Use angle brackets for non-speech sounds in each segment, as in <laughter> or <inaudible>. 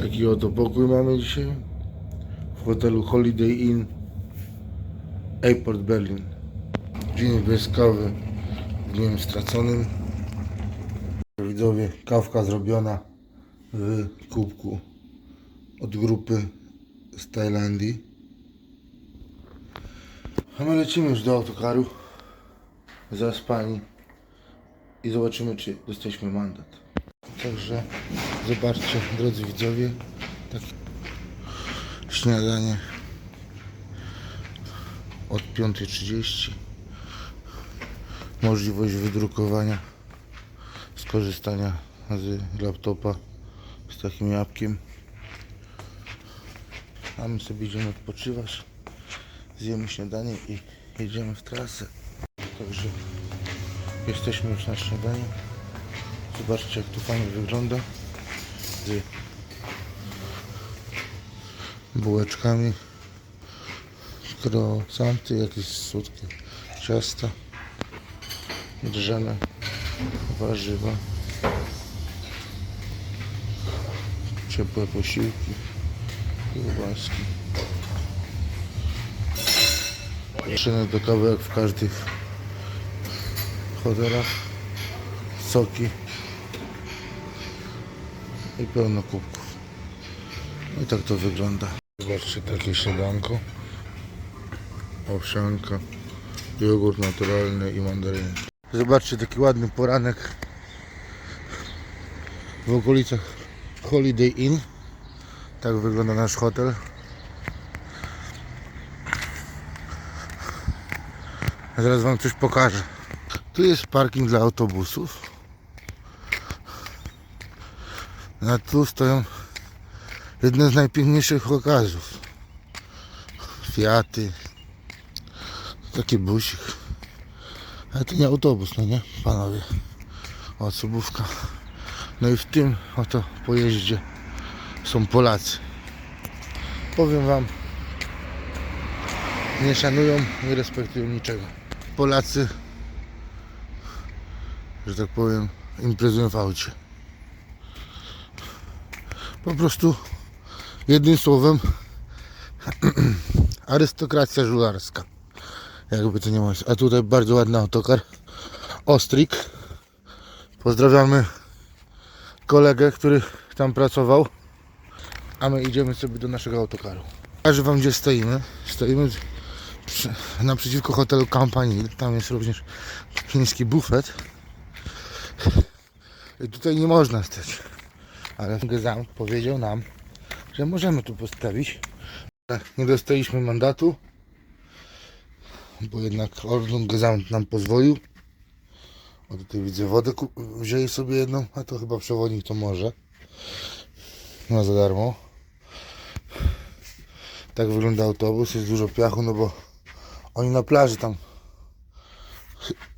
Taki oto pokój mamy dzisiaj w hotelu Holiday Inn Airport Berlin. Dzień bez kawy dniem straconym. Widzowie, kawka zrobiona w kubku od grupy z Tajlandii. A my lecimy już do autokaru zaspani i zobaczymy czy dostaliśmy mandat. Także zobaczcie drodzy widzowie takie śniadanie od 5.30 możliwość wydrukowania skorzystania z laptopa z takim jabłkiem. A my sobie idziemy odpoczywać zjemy śniadanie i jedziemy w trasę. Także jesteśmy już na śniadaniu zobaczcie jak tu fajnie wygląda. Z bułeczkami. Croissanty, jakieś słodkie. Ciasta. Drżane warzywa. Ciepłe posiłki. Kiełbaski. Maszyny do kawy jak w każdych hotelach. Soki i pełno kubków. No i tak to wygląda. Zobaczcie takie śniadanko. Owsianka jogurt naturalny i mandaryny zobaczcie taki ładny poranek w okolicach Holiday Inn. Tak wygląda nasz hotel. Zaraz wam coś pokażę. Tu jest parking dla autobusów a tu stoją jedne z najpiękniejszych okazów. Fiaty. Taki busik. Ale to nie autobus, no nie panowie? O subówka no i w tym oto pojeździe są Polacy. Powiem wam nie szanują, nie respektują niczego. Polacy że tak powiem imprezują w aucie po prostu jednym słowem <clears throat> arystokracja żularska. Jakby to nie mówić. A tutaj bardzo ładny autokar. Ostrik. Pozdrawiamy kolegę, który tam pracował. A my idziemy sobie do naszego autokaru. Pokażę wam gdzie stoimy? Stoimy przy, naprzeciwko hotelu Campanile tam jest również chiński bufet. I tutaj nie można stać ale Gesamt powiedział nam że możemy tu postawić. Nie dostaliśmy mandatu bo jednak Orlun Gesamt nam pozwolił. O tutaj widzę wodę wzięli sobie jedną a to chyba przewodnik to może. No za darmo. Tak wygląda autobus jest dużo piachu no bo oni na plaży tam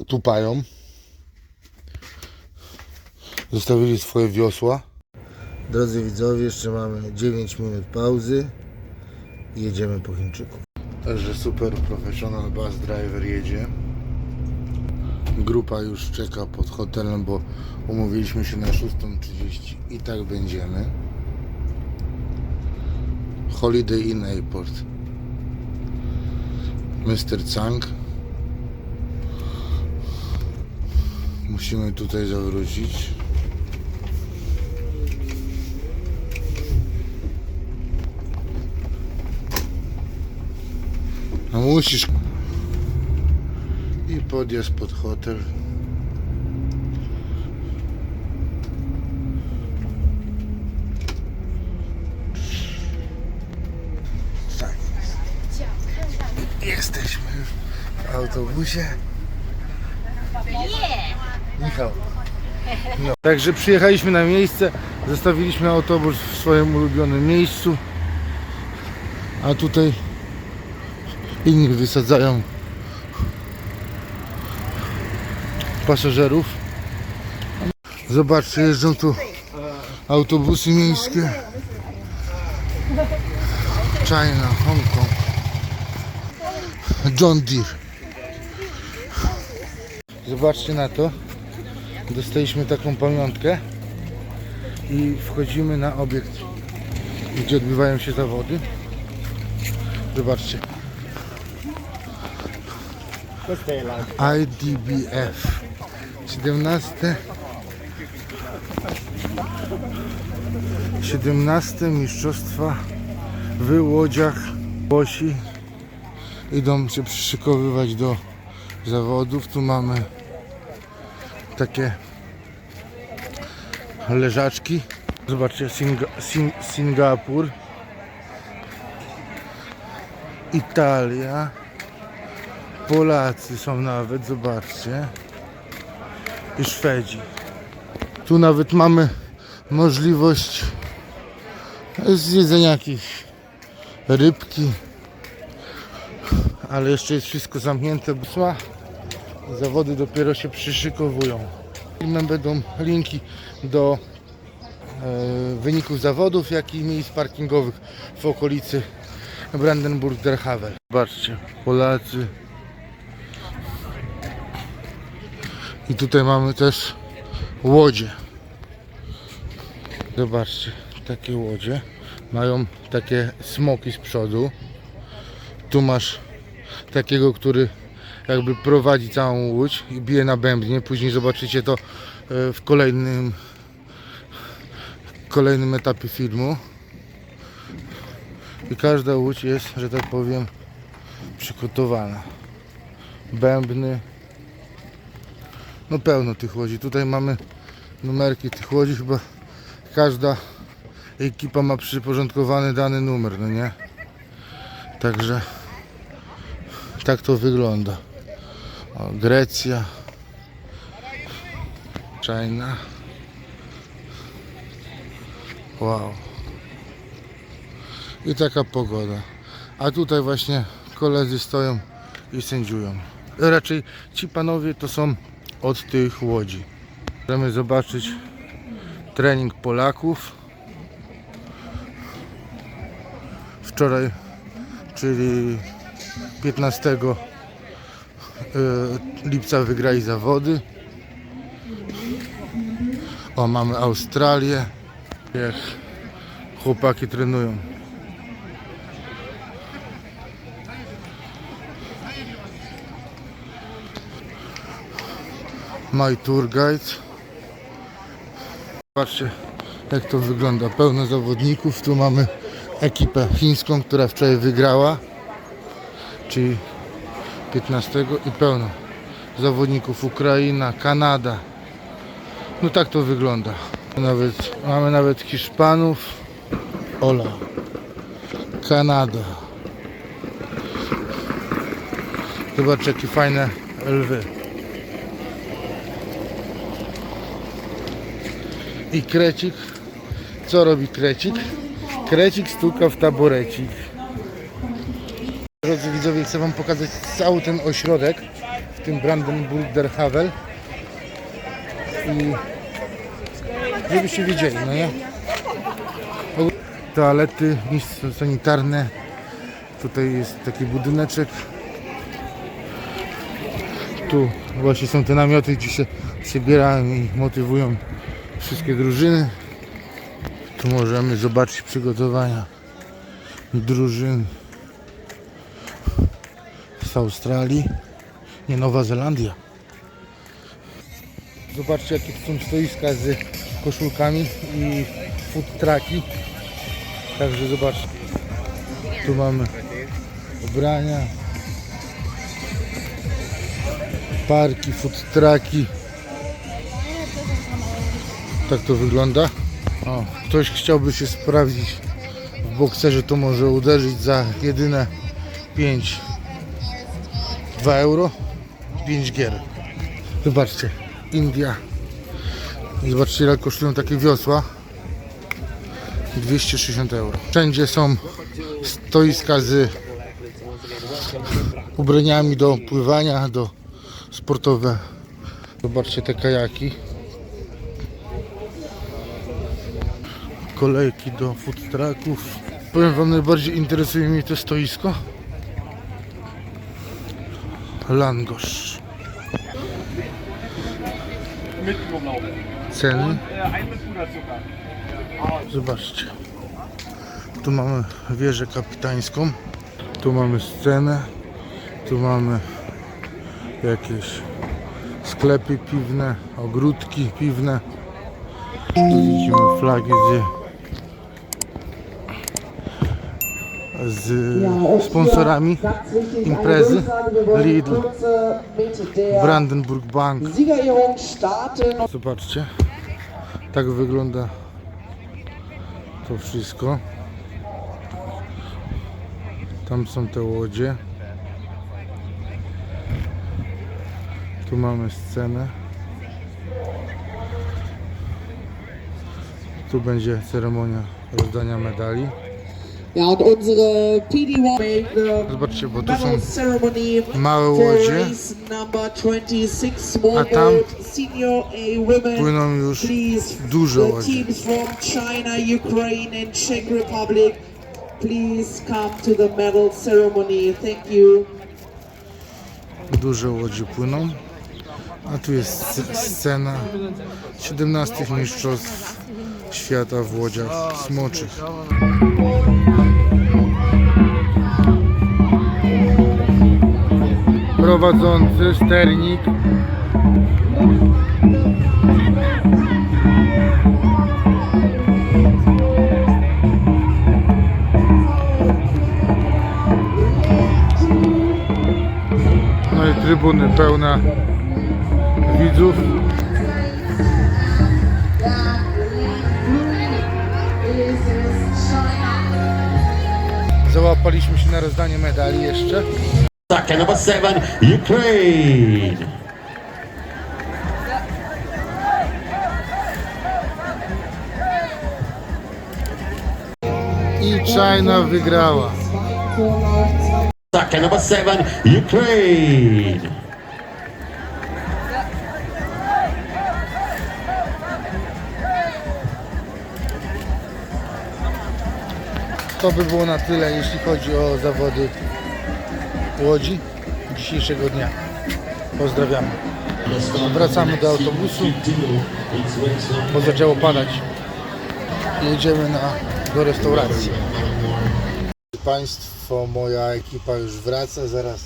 tupają. Zostawili swoje wiosła drodzy widzowie jeszcze mamy 9 minut pauzy i jedziemy po Chińczyku. Także super professional bus driver jedzie. Grupa już czeka pod hotelem bo umówiliśmy się na 6.30 i tak będziemy. Holiday Inn Airport. Mr. Chang musimy tutaj zawrócić musisz. I podjazd pod hotel. Tak. Jesteśmy w autobusie. Michał. No. Także przyjechaliśmy na miejsce. Zostawiliśmy autobus w swoim ulubionym miejscu. A tutaj Inni wysadzają Pasażerów Zobaczcie, jeżdżą tu autobusy miejskie China, Hongkong John Deere Zobaczcie na to. Dostaliśmy taką pamiątkę i wchodzimy na obiekt gdzie odbywają się zawody. Zobaczcie. IDBF 17 17 mistrzostwa w Łodziach Łosi. Idą się przyszykowywać do zawodów. Tu mamy takie leżaczki. Zobaczcie, Singa, Sing, Singapur, Italia, Polacy są nawet, zobaczcie, i Szwedzi. Tu nawet mamy możliwość zjedzenia jakiejś rybki, ale jeszcze jest wszystko zamknięte, bo szła. zawody dopiero się przyszykowują. Filmem będą linki do e, wyników zawodów, jak i miejsc parkingowych w okolicy Brandenburg-der-Havel. Zobaczcie, Polacy. I tutaj mamy też łodzie. Zobaczcie, takie łodzie. Mają takie smoki z przodu. Tu masz takiego, który jakby prowadzi całą łódź i bije na bębnie. Później zobaczycie to e, w kolejnym kolejnym etapie filmu. I każda łódź jest, że tak powiem, przygotowana. Bębny. No pełno tych łodzi. Tutaj mamy numerki tych łodzi. Chyba każda ekipa ma przyporządkowany dany numer, no nie? Także tak to wygląda. O, Grecja. China. Wow. I taka pogoda. A tutaj właśnie koledzy stoją i sędziują. Raczej ci panowie to są od tych łodzi. Chcemy zobaczyć trening Polaków. Wczoraj, czyli 15 e, lipca wygrali zawody. O, mamy Australię. Jak chłopaki trenują. My Tour Guide. Patrzcie jak to wygląda. Pełno zawodników. Tu mamy ekipę chińską, która wczoraj wygrała. Czyli 15 i pełno zawodników Ukraina, Kanada. No tak to wygląda. Nawet, mamy nawet Hiszpanów. Ola. Kanada. Zobaczcie jakie fajne lwy. I krecik. Co robi krecik? Krecik stuka w taborecik. Drodzy widzowie, chcę Wam pokazać cały ten ośrodek w tym Brandenburg der Havel. I żebyście wiedzieli, no nie? Toalety, miejsca sanitarne. Tutaj jest taki budyneczek. Tu właśnie są te namioty, gdzie się przebierają i motywują wszystkie drużyny. Tu możemy zobaczyć przygotowania drużyn z Australii, nie Nowa Zelandia. Zobaczcie jakie są stoiska z koszulkami i food trucki. Także zobaczcie. Tu mamy ubrania, parki, food trucki. Tak to wygląda. O, ktoś chciałby się sprawdzić w bokserze, to może uderzyć za jedyne 5 2 euro 5 gier. Zobaczcie, India. Zobaczcie ile kosztują takie wiosła. 260 euro. Wszędzie są stoiska z ubraniami do pływania, do sportowe. Zobaczcie te kajaki. Kolejki do food trucków. Powiem wam najbardziej interesuje mnie to stoisko. Langosz. Ceny. Zobaczcie. Tu mamy wieżę kapitańską. Tu mamy scenę. Tu mamy jakieś sklepy piwne, ogródki piwne. Tu widzimy flagi z, z sponsorami imprezy. Lidl, Brandenburg Bank. Zobaczcie, tak wygląda to wszystko. Tam są te łodzie. Tu mamy scenę. Tu będzie ceremonia rozdania medali. Ja, und unsere PD1 Zobaczcie, bo tu są małe łodzie. race number 26 small A tam. Płyną już duże łodzie. teams from China, Ukraine and Czech Republic, please come to the medal ceremony. Thank you. duże łodzie płyną. A tu jest sc- scena 17 mistrzostw świata w łodziach smoczych. Prowadzący sternik. No i trybuny pełna widzów. Załapaliśmy się na rozdanie medali jeszcze. Second, number seven, Ukraine. I China wygrała. Second, number seven, Ukraine. To by było na tyle, jeśli chodzi o zawody Łodzi dzisiejszego dnia. Pozdrawiamy. Wracamy do autobusu, bo zaczęło padać. Jedziemy na, do restauracji. Państwo, moja ekipa już wraca. Zaraz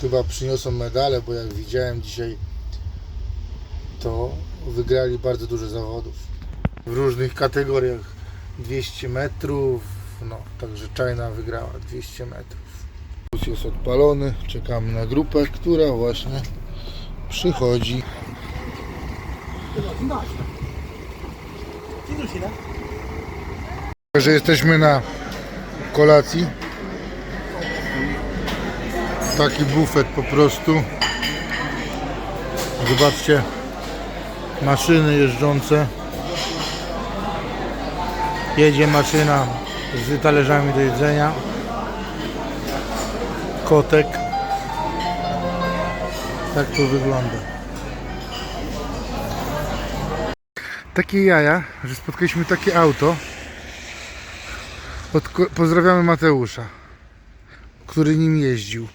chyba przyniosą medale, bo jak widziałem dzisiaj, to wygrali bardzo dużo zawodów w różnych kategoriach. 200 metrów, no także China wygrała 200 metrów. Bus jest odpalony, czekamy na grupę, która właśnie przychodzi. Także jesteśmy na kolacji. Taki bufet po prostu. Zobaczcie, maszyny jeżdżące. Jedzie maszyna z talerzami do jedzenia. Kotek. Tak to wygląda. Takie jaja, że spotkaliśmy takie auto. Pozdrawiamy Mateusza, który nim jeździł.